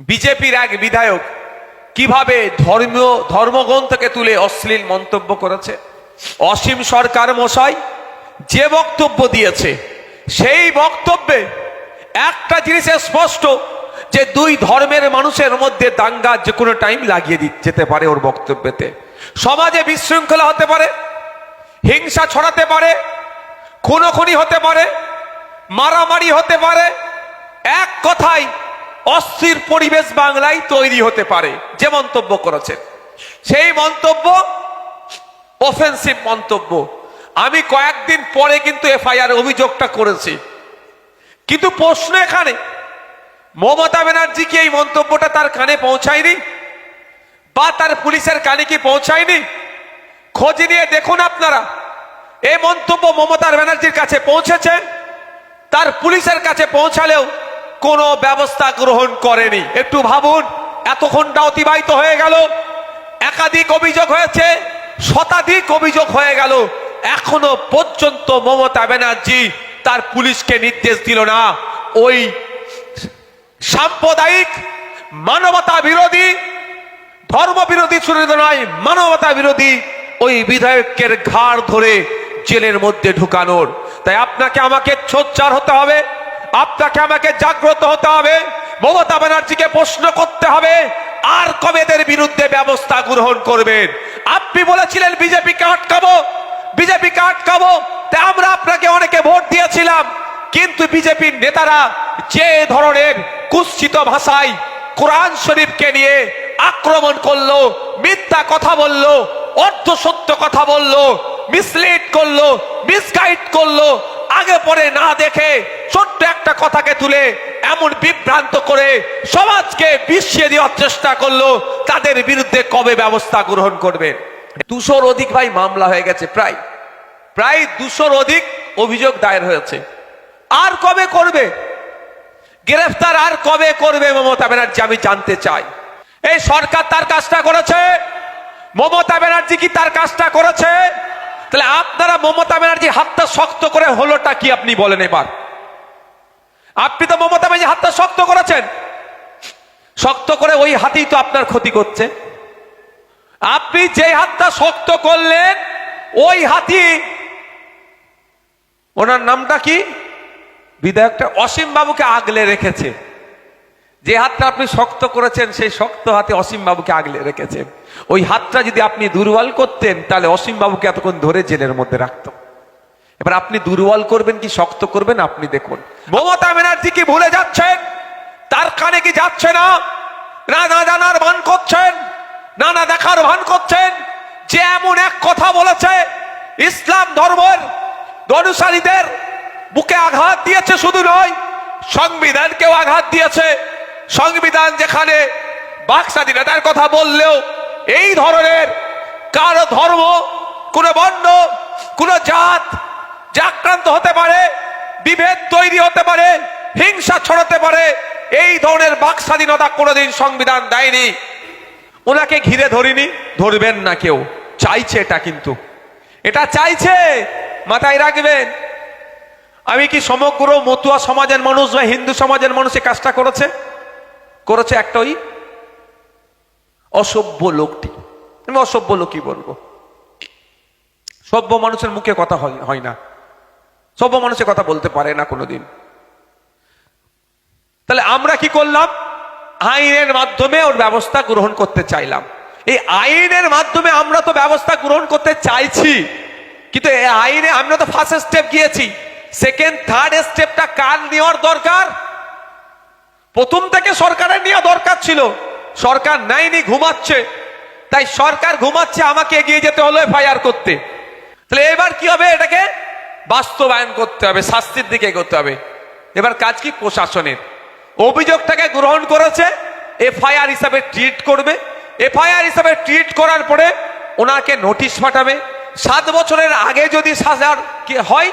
বিজেপির এক বিধায়ক কীভাবে ধর্মীয় ধর্মগ্রন্থকে তুলে অশ্লীল মন্তব্য করেছে? অসীম সরকার মশাই যে বক্তব্য দিয়েছে, সেই বক্তব্যে একটা জিনিস স্পষ্ট, যে দুই ধর্মের মানুষের মধ্যে দাঙ্গা যে কোনো টাইম লাগিয়ে যেতে পারে ওর বক্তব্যতে। সমাজে বিশৃঙ্খলা হতে পারে, হিংসা ছড়াতে পারে, খুনোখুনি হতে পারে, মারামারি হতে পারে, এক কথায় অস্থির পরিবেশ বাংলায় তৈরি হতে পারে, যে মন্তব্য করেছেন। সেই মন্তব্য অফেন্সিভ মন্তব্য। আমি কয়েকদিন পরে কিন্তু এফআইআর অভিযোগটা করেছি। কিন্তু প্রশ্ন এখানে, মমতা ব্যানার্জি কি এই মন্তব্যটা তার কানে পৌঁছায়নি? বা তার পুলিশের কানে কি পৌঁছায়নি? খোঁজ নিয়ে দেখুন আপনারা। এই মন্তব্য মমতার ব্যানার্জির কাছে পৌঁছেছে, তার পুলিশের কাছে পৌঁছালেও কোনো ব্যবস্থা গ্রহণ করেনি। একটু ভাবুন এতক্ষণটা অতিবাহিত হয়ে গেল, একাধিক অভিযোগ হয়েছে, শতাধিক অভিযোগ হয়ে গেল, এখনও পর্যন্ত মমতা ব্যানার্জি তার পুলিশকে নির্দেশ দিল না। ওই সাম্প্রদায়িক মানবতা বিরোধী, ধর্ম বিরোধী শুধু নয় মানবতা বিরোধী ওই বিধায়কের ঘাড় ধরে জেলের মধ্যে ঢুকানোর। তাই আপনাকে আমাকে সোচ্চার হতে হবে। আপনাকে আমাকে জাগ্রত হতে হবে। মমতা ব্যানার্জিকে প্রশ্ন করতে হবে, আর কবে এদের বিরুদ্ধে ব্যবস্থা গ্রহণ করবেন? আপনি বলেছিলেন বিজেপিকে আটকাবো। বিজেপিকে আটকাবো। তাই আমরা আপনাকে অনেকে ভোট দিয়েছিলাম। কিন্তু বিজেপির নেতারা যে ধরনের কুৎসিত ভাষায় কোরআন শরীফকে নিয়ে আক্রমণ করল, মিথ্যা কথা বলল অর্ধ সত্য কথা বলল মিসলিড করল মিসগাইড করল, আগে পরে না দেখে ছোট্ট একটা কথাকে তুলে এমন বিভ্রান্ত করে সমাজকে বিশ্বে দেওয়ার চেষ্টা করল, তাদের বিরুদ্ধে কবে ব্যবস্থা গ্রহণ করবে? দুশোর অধিক ভাই মামলা হয়ে গেছে, প্রায়। প্রায় দুশোর অধিক অভিযোগ দায়ের হয়েছে। আর কবে করবে? গ্রেফতার আর কবে করবে মমতা ব্যানার্জি আমি জানতে চাই। এই সরকার তার কাজটা করেছে? মমতা ব্যানার্জি কি তার কাজটা করেছে? তাহলে আপনারা মমতা ব্যানার্জি হাতটা শক্ত করে হলোটা কি আপনি বলেন এবার? আপনি তো মমতা ব্যানার্জি হাতটা শক্ত করেছেন। শক্ত করে ওই হাতেই তো আপনার ক্ষতি করছে। আপনি যে হাতটা শক্ত করলেন, ওই হাতি ওনার নামটা কি? বিধায়কটা অসীম বাবুকে আগলে রেখেছে। যে হাতটা আপনি শক্ত করেছেন, সেই শক্ত হাতে অসীম বাবুকে আগলে রেখেছেন। ওই হাতটা যদি আপনি দুর্বল করতেন, তাহলে অসীম বাবুকে এতক্ষণ ধরে জেলের মধ্যে রাখতো। এবার আপনি দুর্বল করবেন কি শক্ত করবেন, আপনি দেখুন। মমতা ব্যানার্জি কি ভুলে যাচ্ছেন, তার কানে কি যাচ্ছে না? না না জানার ভান করছেন না না দেখার ভান করছেন, যে এমন এক কথা বলেছে, ইসলাম ধর্মের অনুসারীদের বুকে আঘাত দিয়েছে শুধু নয়, সংবিধানকেও আঘাত দিয়েছে। সংবিধান যেখানে বাক স্বাধীনতার কথা বললেও এই ধরনের কারও ধর্ম, কোন বর্ণ, কোন জাত জাক্রান্ত হতে পারে, বিভেদ তৈরি হতে পারে, হিংসা ছড়াতে পারে, এই ধরনের বাক স্বাধীনতা কোনোদিন সংবিধান দেয়নি। ওনাকে ঘিরে ধরিনি, ধরবেন না কেউ, চাইছে এটা কিন্তু। এটা চাইছে, মাথায় রাখবেন, আমি কি সমগ্র মতুয়া সমাজের মানুষ বা হিন্দু সমাজের মানুষ কাজটা করেছে? করেছে একটা ওই অসভ্য লোকটি। আমি অসভ্য লোকই বলব। সভ্য মানুষের মুখে কথা হয় না। সভ্য মানুষের কথা বলতে পারে না কোনোদিন। তাহলে আমরা কি করলাম? আইনের মাধ্যমে ওর ব্যবস্থা গ্রহণ করতে চাইলাম। এই আইনের মাধ্যমে আমরা তো ব্যবস্থা গ্রহণ করতে চাইছি। কিন্তু এই আইনে আমরা তো ফার্স্ট স্টেপ গিয়েছি। সেকেন্ড থার্ড স্টেপটা কার নেওয়ার দরকার? প্রথম থেকে সরকারের নেওয়া দরকার ছিল। সরকার নেয়নি, ঘুমাচ্ছে। তাই সরকার ঘুমাচ্ছে, আমাকে এগিয়ে যেতে হলো এফআইআর করতে। তাহলে এবার কি হবে? এটাকে বাস্তবায়ন করতে হবে, শাস্তির দিকে করতে হবে। এবার কাজ কি? প্রশাসনের। অভিযোগটাকে গ্রহণ করেছে এফআইআর হিসাবে ট্রিট করবে। এফআইআর হিসাবে ট্রিট করার পরে ওনাকে নোটিশ পাঠাবে। সাত বছরের আগে যদি সাজার হয়,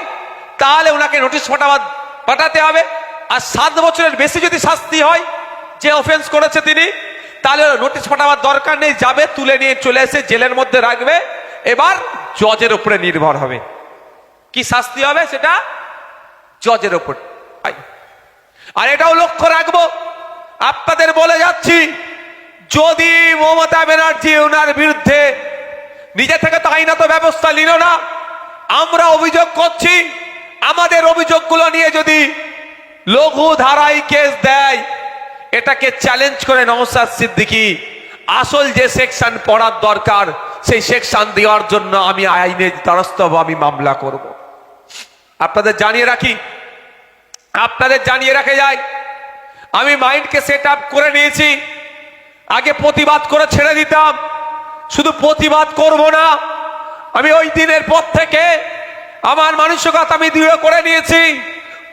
তাহলে ওনাকে নোটিশ পাঠাবার পাঠাতে হবে। আর সাত বছরের বেশি যদি শাস্তি হয়, যে অফেন্স করেছে তিনি তাহলে নোটিশ পাঠাবার দরকার নেই, যাবে, তুলে নিয়ে চলে এসে জেলের মধ্যে রাখবে, এবার জজের উপরে নির্ভর হবে। কি শাস্তি হবে সেটা? জজের উপর। আর এটাও লক্ষ্য রাখব, আপনাদের বলে যাচ্ছি, যদি মমতা ব্যানার্জি ওনার বিরুদ্ধে নিজে থেকে তো আইনত ব্যবস্থা নিল না, আমরা অভিযোগ করছি, আমাদের অভিযোগগুলো নিয়ে যদি লঘু ধারায় কেস দেয় এটাকে চ্যালেঞ্জ করে নওসাদ সিদ্দিকি, আসল যে সেকশন পড়ার দরকার, সেই সেকশন দেওয়ার জন্য আমি আইনের দ্বারস্থ আমি মামলা করব। আপনাদের জানিয়ে রাখি, আপনাদের জানিয়ে রাখে যায় আমি মাইন্ডকে সেট আপ করে নিয়েছি, আগে প্রতিবাদ করে ছেড়ে দিতাম, শুধু প্রতিবাদ করব না, আমি ওই দিনের পর থেকে আমার মানসিকতা আমি দৃঢ় করে নিয়েছি,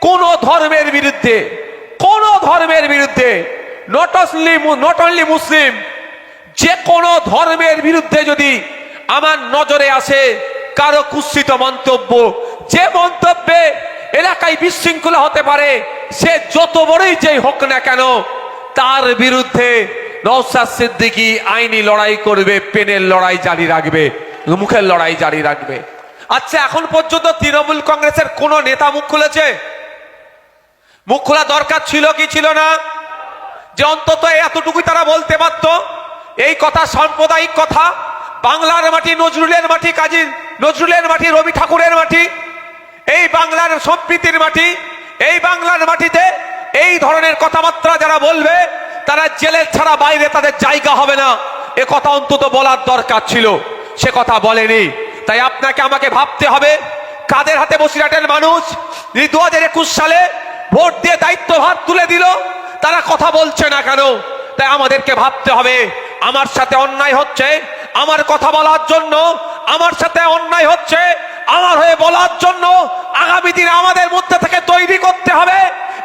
কোন ধর্মের বিরুদ্ধে। কোন ধর্মের বিরুদ্ধে not only not only Muslim যে কোনো ধর্মের বিরুদ্ধে যদি আমার নজরে আসে কারও কুৎসিত মন্তব্য, যে মন্তব্যে এলাকায় বিশৃঙ্খলা হতে পারে, সে যত বড়ই যে হোক না কেন, তার বিরুদ্ধে নৌসাদ সিদ্দিকী আইনি লড়াই করবে, পেনের লড়াই জারি রাখবে, মুখের লড়াই জারি রাখবে। আচ্ছা এখন পর্যন্ত তৃণমূল কংগ্রেসের কোনো নেতা মুখ খুলেছে? মুখ খোলা দরকার ছিল কি ছিল না? যে অন্তত এতটুকুই তারা বলতে পারত। এই কথা সাম্প্রদায়িক কথা। বাংলার মাটি নজরুলের মাটি, কাজী নজরুলের মাটি, রবি ঠাকুরের মাটি, এই বাংলার সম্প্রীতির মাটি, এই বাংলার মাটিতে এই ধরনের কথাবার্তা যারা বলবে, তারা জেলের ছাড়া বাইরে তাদের জায়গা হবে না। এ কথা অন্তত বলার দরকার ছিল। সে কথা বলেনি। তাই আপনাকে আমাকে ভাবতে হবে, কাদের হাতে বসিরহাটের মানুষ? দু হাজার একুশ সালে ভোট দিয়ে দায়িত্বভার তুলে দিল। তারা কথা বলছে না কেন? তাই আমাদেরকে ভাবতে হবে, আমার সাথে অন্যায় হচ্ছে, আমার কথা বলার জন্য, আমার সাথে অন্যায় হচ্ছে, আমার হয়ে বলার জন্য আগামী দিনে আমাদের মধ্যে থেকে তৈরি করতে হবে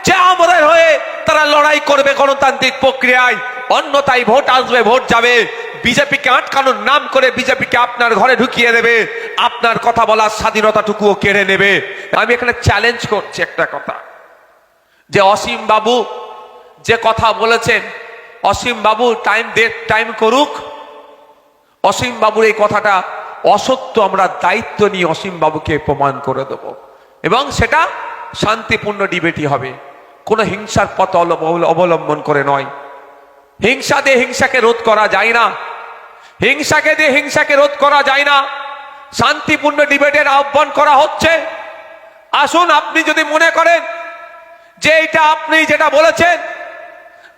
যে আমাদের হয়ে তারা লড়াই করবে গণতান্ত্রিক প্রক্রিয়ায়। অন্যতাই ভোট আসবে, ভোট যাবে। বিজেপিকে আটকানোর নাম করে বিজেপিকে আপনার ঘরে ঢুকিয়ে দেবে। আপনার কথা বলার স্বাধীনতাটুকুও কেড়ে নেবে। আমি এখানে চ্যালেঞ্জ করছি একটা কথা। যে অসীম বাবু যে কথা বলেছেন, অসীম বাবু টাইম ডেট টাইম করুক, অসীম বাবুর এই কথাটা অসত্য আমরা দায়িত্ব নিয়ে অসীম বাবুকে প্রমাণ করে দেব। এবং সেটা শান্তিপূর্ণ ডিবেটই হবে। কোনো হিংসার পথ অবল- অবলম্বন করে নয়। হিংসা দিয়ে হিংসাকে রোধ করা যায় না। হিংসাকে দিয়ে হিংসাকে রোধ করা যায় না। শান্তিপূর্ণ ডিবেটের আহ্বান করা হচ্ছে। আসুন, আপনি যদি মনে করেন যে এটা আপনি যেটা বলেছেন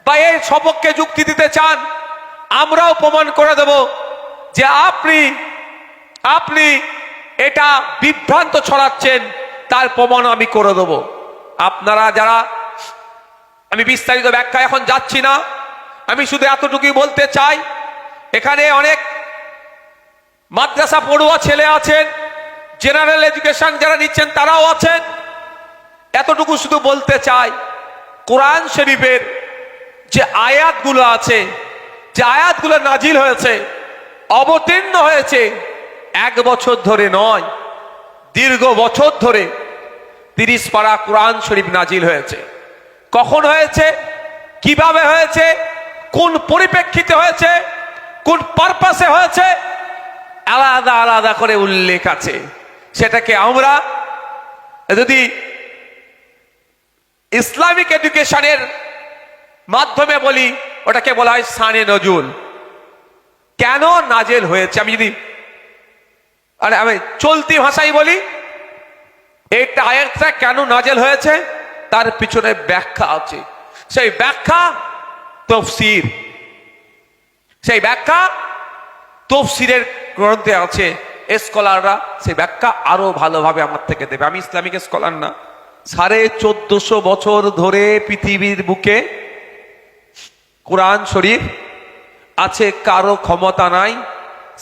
বা এই সপক্ষে যুক্তি দিতে চান, আমরাও প্রমাণ করে দেব যে আপনি আপনি এটা বিভ্রান্ত ছড়াচ্ছেন, তার প্রমাণ আমি করে দেব। আপনারা যারা, আমি বিস্তারিত ব্যাখ্যা এখন যাচ্ছি না, আমি শুধু এতটুকুই বলতে চাই, এখানে অনেক মাদ্রাসা পড়ুয়া ছেলে আছেন, জেনারেল এডুকেশন যারা নিচ্ছেন তারাও আছেন। এতটুকু শুধু বলতে চাই, কোরআন শরীফের যে আয়াতগুলো আছে, যে আয়াতগুলো নাজিল হয়েছে, অবতীর্ণ হয়েছে, এক বছর ধরে নয়, দীর্ঘ বছর ধরে তিরিশ পারা কোরআন শরীফ নাজিল হয়েছে। কখন হয়েছে? কীভাবে হয়েছে? কোন পরিপ্রেক্ষিতে হয়েছে? কোন পারপাসে হয়েছে? আলাদা আলাদা করে উল্লেখ আছে। সেটাকে আমরা যদি ইসলামিক এডুকেশনের মাধ্যমে বলি, ওটাকে বলা হয় সানে নজুল। কেন নাজেল হয়েছে? আমি যদি আরে, আমি চলতি ভাষায় বলি, এইটা আয়াতটা কেন নাজেল হয়েছে? তার পিছনে ব্যাখ্যা আছে। সেই ব্যাখ্যা তফসির। সেই ব্যাখ্যা তফসিরের গ্রন্থে আছে। স্কলাররা সেই ব্যাখ্যা আরও ভালোভাবে আমার থেকে দেবে। আমি ইসলামিক স্কলার না। সাড়ে চোদ্দশো বছর ধরে পৃথিবীর বুকে কোরআন শরীফ আছে, কারও ক্ষমতা নাই,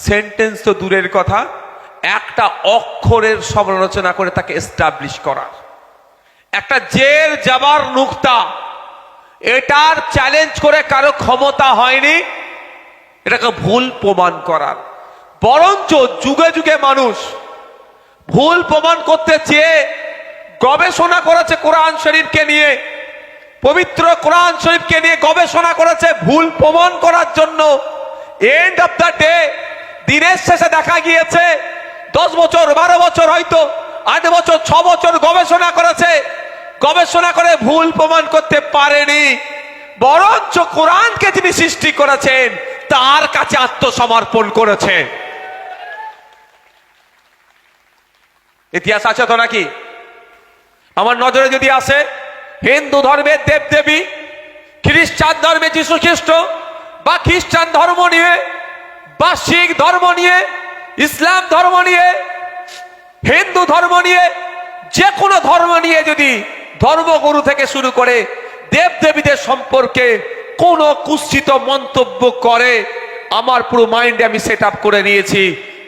সেন্টেন্স তো দূরের কথা, একটা অক্ষরের সমালোচনা করে তাকে এস্টাবলিশ করার একটা জের যাবার নুক্তা, এটার চ্যালেঞ্জ করে কারও ক্ষমতা হয়নি, এটাকে ভুল প্রমাণ করার। বরঞ্চ যুগে যুগে মানুষ ভুল প্রমাণ করতে চেয়ে গবেষণা করেছে কোরআন শরীফকে নিয়ে, পবিত্র কোরআন শরীফকে নিয়ে গবেষণা করেছে, ভুল প্রমাণ করার জন্য। এন্ড অফ দ্য ডে দিনের শেষে দেখা গিয়েছে, দশ বছর, বারো বছর হয়তো, আট বছর, ছ বছর গবেষণা করেছে। গবেষণা করে ভুল প্রমাণ করতে পারেনি। বরঞ্চ কোরআনকে যিনি সৃষ্টি করেছেন, তার কাছে আত্মসমর্পণ করেছে। ইতিহাস আছে তো নাকি? আমার নজরে যদি আসে, হিন্দু ধর্মের দেবদেবী, খ্রিস্টান ধর্মে যীশু খ্রিস্ট বা খ্রিস্টান ধর্ম নিয়ে, বা শিখ ধর্ম নিয়ে, ইসলাম ধর্ম নিয়ে, হিন্দু ধর্ম নিয়ে যে কোনো ধর্ম নিয়ে যদি ধর্মগুরু থেকে শুরু করে দেব দেবীদের সম্পর্কে কোন কুৎসিত মন্তব্য করে, আমার পুরো মাইন্ডে আমি সেট করে নিয়েছি,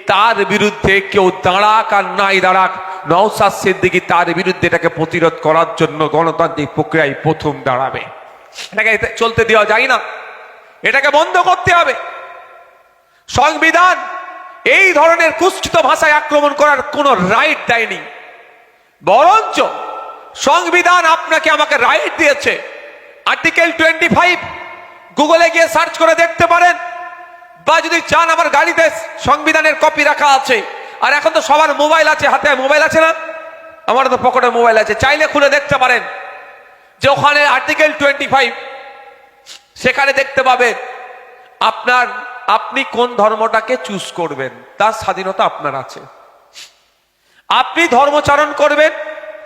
তার বিরুদ্ধে কেউ দাঁড়াক আর নাই দাঁড়াক। নওসাদ সিদ্দিকি তার বিরুদ্ধে এটাকে প্রতিরোধ করার জন্য গণতান্ত্রিক প্রক্রিয়ায় প্রথম দাঁড়াবে। এটাকে চলতে দেওয়া যায় না। এটাকে বন্ধ করতে হবে। সংবিধান এই ধরনের কুষ্ঠিত ভাষায় আক্রমণ করার কোনো রাইট দেয়নি। বরঞ্চ সংবিধান আপনাকে আমাকে রাইট দিয়েছে। আর্টিকেল টোয়েন্টি ফাইভ গুগলে গিয়ে সার্চ করে দেখতে পারেন। বা যদি চান আমার গাড়িতে সংবিধানের কপি রাখা আছে আর এখন তো সবার মোবাইল আছে, হাতে মোবাইল আছে না? আমার তো পকেটে মোবাইল আছে। চাইলে খুলে দেখতে পারেন যে ওখানে আর্টিকেল টোয়েন্টি ফাইভ সেখানে দেখতে পাবেন আপনার, আপনি কোন ধর্মটাকে চুজ করবেন, তার স্বাধীনতা আপনার আছে। আপনি ধর্মচারণ করবেন,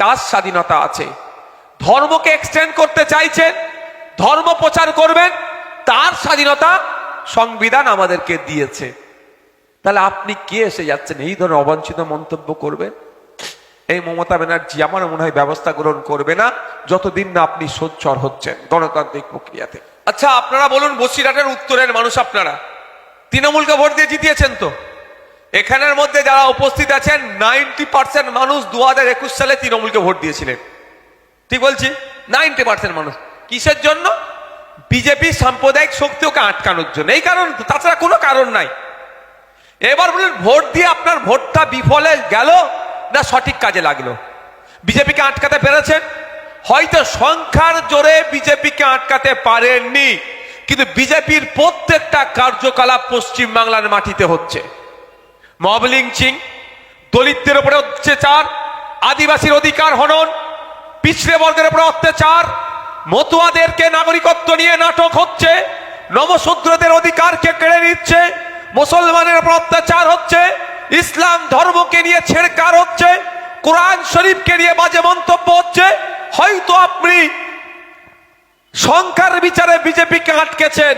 তার স্বাধীনতা আছে। ধর্মকে এক্সটেন্ড করতে চাইছেন, ধর্ম প্রচার করবেন, তার স্বাধীনতা সংবিধান আমাদেরকে দিয়েছে। তাহলে আপনি কে এসে যাচ্ছেন? এই ধরনের অবাঞ্ছিত মন্তব্য করবেন? এই মমতা ব্যানার্জি আমার মনে হয় ব্যবস্থা গ্রহণ করবে না, যতদিন না আপনি সোচ্চর হচ্ছেন গণতান্ত্রিক প্রক্রিয়াতে। আচ্ছা আপনারা বলুন, বসিরহাটের উত্তরের মানুষ আপনারা? তৃণমূলকে ভোট দিয়ে জিতিয়েছেন তো? এখানের মধ্যে যারা উপস্থিত আছেন, নাইনটি পার্সেন্ট মানুষ দু হাজার একুশ সালে তৃণমূলকে ভোট দিয়েছিলেন। ঠিক বলছি? নাইনটি পার্সেন্ট মানুষ। কিসের জন্য? বিজেপি সাম্প্রদায়িক শক্তি ওকে আটকানোর জন্য। এই কারণ তাছাড়া কোনো কারণ নাই। এবার বলুন, ভোট দিয়ে আপনার ভোটটা বিফলে গেল না সঠিক কাজে লাগল? বিজেপিকে আটকাতে পেরেছেন? হয়তো সংখ্যার জোরে বিজেপিকে আটকাতে পারেননি, কিন্তু বিজেপির প্রত্যেকটা কার্যকলাপ পশ্চিম বাংলার মাটিতে হচ্ছে। মব লিঞ্চিং দলিতদের উপরে অত্যাচার, আদিবাসীর অধিকার হনন, পিছড়ে বর্গের উপরে অত্যাচার, মতুয়াদেরকে নাগরিকত্ব নিয়ে নাটক হচ্ছে, নবশূদ্রদের অধিকারকে কেড়ে নিচ্ছে মুসলমানের উপর অত্যাচার হচ্ছে, ইসলাম ধর্মকে নিয়ে ছেড়কার হচ্ছে, কোরআন শরীফকে নিয়ে বাজে মন্তব্য হচ্ছে, হয়তো আপনি সংখ্যার বিচারে বিজেপিকে আটকেছেন,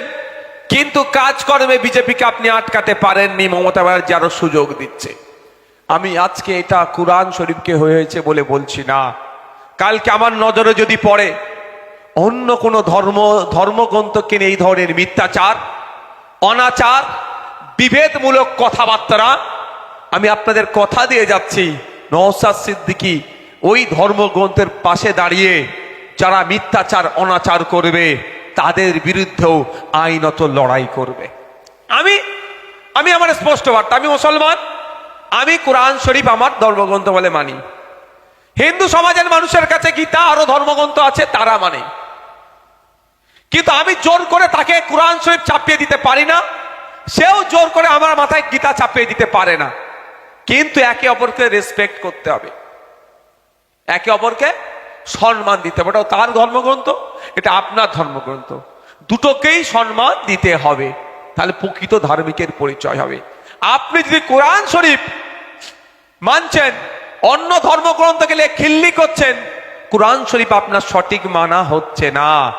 কিন্তু কাজকর্মে বিজেপিকে আপনি আটকাতে পারেননি, মমতা ব্যানার্জি আরও সুযোগ দিচ্ছে। আমি আজকে এটা কোরআন শরীফকে হয়েছে বলে বলছি না। কালকে আমার নজরে যদি পড়ে, অন্য কোনো ধর্ম, ধর্মগ্রন্থকে নিয়ে এই ধরনের মিথ্যাচার, অনাচার বিভেদমূলক কথাবার্তা আমি আপনাদের কথা দিয়ে যাচ্ছি। নওসাদ সিদ্দিকি ওই ধর্মগ্রন্থের পাশে দাঁড়িয়ে যারা মিথ্যাচার, অনাচার করবে, তাদের বিরুদ্ধেও আইনত লড়াই করবে। আমি আমি আমার স্পষ্ট বার্তা, আমি মুসলমান, আমি কোরআন শরীফ আমার ধর্মগ্রন্থ বলে মানি। হিন্দু সমাজের মানুষের কাছে গীতা আরও ধর্মগ্রন্থ আছে, তারা মানে। কিন্তু আমি জোর করে তাকে কোরআন শরীফ চাপিয়ে দিতে পারি না সেও জোর করে আমার মাথায় গীতা চাপিয়ে দিতে পারে না। কিন্তু একে অপরকে রেসপেক্ট করতে হবে। একে অপরকে সম্মান দিতে হবে। ওটাও তার ধর্মগ্রন্থ, এটা আপনার ধর্মগ্রন্থ। দুটোকেই সম্মান দিতে হবে। তাহলে প্রকৃত ধার্মিকের পরিচয় হবে। আপনি যদি কোরআন শরীফ মানছেন, অন্য ধর্মগ্রন্থ গেলে খিল্লি করছেন, কোরআন শরীফ আপনার সঠিক মানা হচ্ছে না।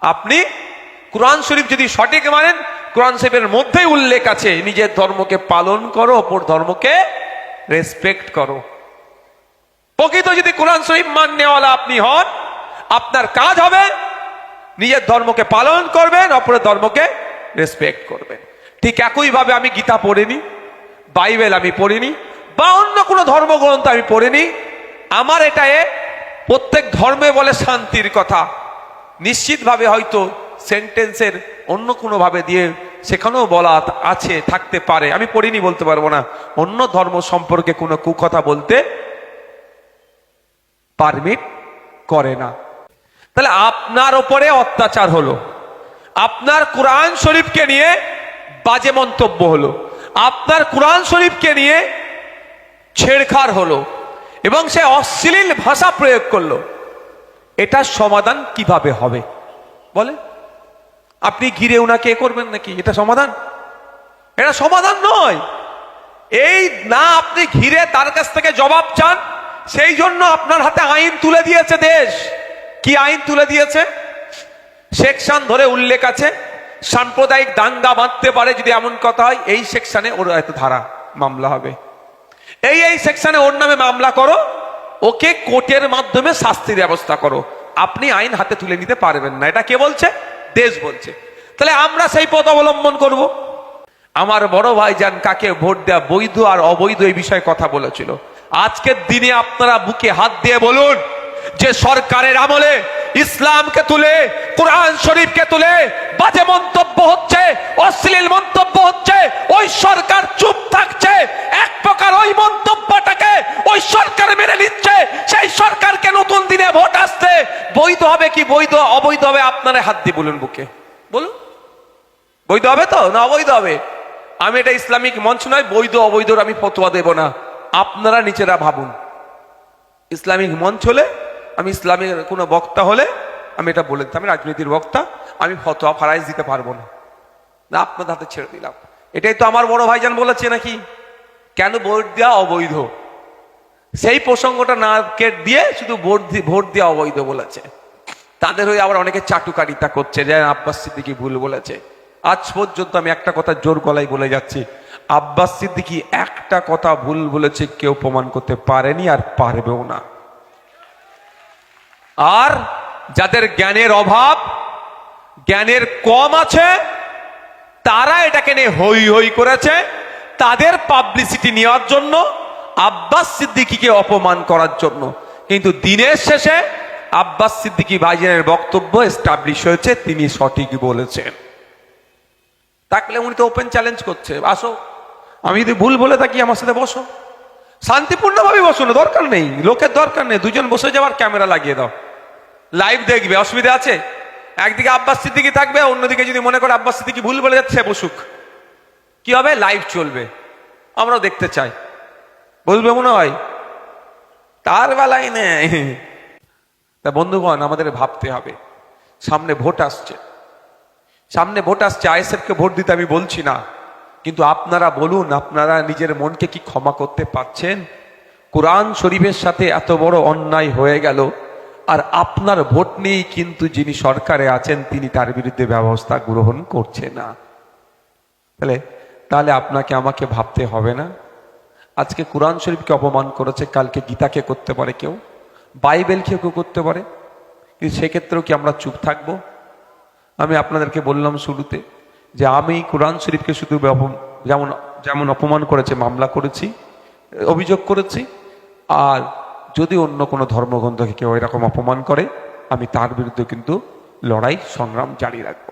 আপনি কোরআন শরীফ যদি সঠিক মানেন কোরআন শরীফের মধ্যেই উল্লেখ আছে, নিজের ধর্মকে পালন করো, অপর ধর্মকে রেসপেক্ট করো। প্রকৃত যদি কোরআন শরীফ মান্যওয়ালা আপনি হন, আপনার কাজ হবে নিজের ধর্মকে পালন করবেন, অপরের ধর্মকে রেসপেক্ট করবেন। ঠিক একইভাবে আমি গীতা পড়িনি, বাইবেল আমি পড়িনি, বা অন্য কোনো ধর্মগ্রন্থ আমি পড়িনি, আমার এটা এ প্রত্যেক ধর্মে বলে শান্তির কথা। নিশ্চিতভাবে হয়তো সেন্টেন্সের অন্য কোনো ভাবে দিয়ে সেখানেও বলা আছে, থাকতে পারে। আমি পড়িনি বলতে পারব না। অন্য ধর্ম সম্পর্কে কোনো কুকথা বলতে পারমিট করে না। তাহলে আপনার ওপরে অত্যাচার হলো। আপনার কোরআন শরীফকে নিয়ে বাজে মন্তব্য হলো। আপনার কোরআন শরীফকে নিয়ে ছেড়খাড় হলো এবং সে অশ্লীল ভাষা প্রয়োগ করল। এটার সমাধান কীভাবে হবে? বলে আপনি ঘিরে ওনাকে এ করবেন নাকি? এটা সমাধান? এটা সমাধান নয়। এই না আপনি ঘিরে তার কাছ থেকে জবাব চান, সেই জন্য আপনার হাতে আইন তুলে দিয়েছে দেশ। কি আইন তুলে দিয়েছে? সেকশন ধরে উল্লেখ আছে, সাম্প্রদায়িক দাঙ্গা বাঁধতে পারে যদি এমন কথা হয়, এই সেকশনে ওর এত ধারা মামলা হবে। এই এই সেকশনে ওর নামে মামলা করো, ওকে কোর্টের মাধ্যমে শাস্তির ব্যবস্থা করো। আপনি আইন হাতে তুলে নিতে পারবেন না। এটা কে বলছে? দেশ বলছে। তাহলে আমরা সেই পথ অবলম্বন করব। আমার বড় ভাই যান কাকে ভোট দেওয়া বৈধ আর অবৈধ এই বিষয়ে কথা বলেছিল। আজকের দিনে আপনারা বুকে হাত দিয়ে বলুন যে সরকারের আমলে ইসলামকে তুলে, কোরআন শরীফকে তুলে, বাজে মন্তব্য হচ্ছে, অশ্লীল মন্তব্য হচ্ছে, ওই সরকার চুপ থাকছে, এক প্রকার ওই মন্তব্যটাকে ওই সরকার মেনে নিচ্ছে, সেই সরকারকে নতুন দিনে ভোট আসছে বৈধ হবে কি বৈধ, অবৈধ হবে আপনারা হাত দিয়ে বলুন বুকে। বলুন। বৈধ হবে তো? না, অবৈধ হবে। আমি এটা ইসলামিক মঞ্চ নয়, বৈধ, অবৈধর আমি ফতোয়া দেব না। আপনারা নিচেরা ভাবুন। ইসলামিক মঞ্চ হলে আমি ইসলামের কোনো বক্তা হলে আমি এটা বলে দিতাম, আমি রাজনীতির বক্তা, আমি ফতোয়া ফারাইজ দিতে পারব না। না আপনাদের হাতে ছেড়ে দিলাম। এটাই তো আমার বড় ভাইজান বলেছে নাকি? কেন ভোট দেওয়া অবৈধ? সেই প্রসঙ্গটা না কেট দিয়ে শুধু ভোট ভোট দেওয়া অবৈধ বলেছে। তাদের হয়ে আবার অনেকে চাটুকারিতা করছে, যে আব্বাস সিদ্দিকি ভুল বলেছে। আজ পর্যন্ত আমি একটা কথা জোর গলায় বলে যাচ্ছি। আব্বাস সিদ্দিকি একটা কথা ভুল বলেছে, কেউ প্রমাণ করতে পারেনি আর পারবেও না। আর যাদের জ্ঞানের অভাব, জ্ঞানের কম আছে, তারা এটাকে নিয়ে হই হই করেছে, তাদের পাবলিসিটি নেওয়ার জন্য, আব্বাস সিদ্দিকিকে অপমান করার জন্য। কিন্তু দিনের শেষে আব্বাস সিদ্দিকি ভাইজানের বক্তব্য এস্টাবলিশ হয়েছে, তিনি সঠিক বলেছেন। থাকলে উনি তো ওপেন চ্যালেঞ্জ করছে। আসো, আমি যদি ভুল বলে থাকি আমার সাথে বসো। শান্তিপূর্ণভাবে বসো না, দরকার নেই, লোকের দরকার নেই, দুজন বসে যাওয়ার ক্যামেরা লাগিয়ে দাও। লাইভ দেখবে, অসুবিধা আছে? একদিকে আব্বাস সিদ্দিকি থাকবে, অন্যদিকে যদি মনে করে আব্বাস সিদ্দিকি ভুল বলে যাচ্ছে বসুক। কি হবে? লাইভ চলবে। আমরাও দেখতে চাই। বলবে মনে হয়, তার বেলায় নেই। তা বন্ধুগণ, আমাদের ভাবতে হবে। সামনে ভোট আসছে। সামনে ভোট আসছে, আইএসএফকে ভোট দিতে আমি বলছি না। কিন্তু আপনারা বলুন, আপনারা নিজের মনকে কি ক্ষমা করতে পারছেন? কোরআন শরীফের সাথে এত বড় অন্যায় হয়ে গেল। আর আপনার ভোট নিয়েই কিন্তু যিনি সরকারে আছেন, তিনি তার বিরুদ্ধে ব্যবস্থা গ্রহণ করছে না। তাহলে তাহলে আপনাকে আমাকে ভাবতে হবে না? আজকে কোরআন শরীফকে অপমান করেছে, কালকে গীতাকে করতে পারে কেউ? বাইবেলকে কেউ কেউ করতে পারে? কিন্তু সেক্ষেত্রেও কি আমরা চুপ থাকব? আমি আপনাদেরকে বললাম শুরুতে যে আমি কোরআন শরীফকে শুধু যেমন যেমন অপমান করেছে, মামলা করেছি, অভিযোগ করেছি, আর যদি অন্য কোনো ধর্মগ্রন্থকে কেউ এরকম অপমান করে, আমি তার বিরুদ্ধে কিন্তু লড়াই, সংগ্রাম জারি রাখব।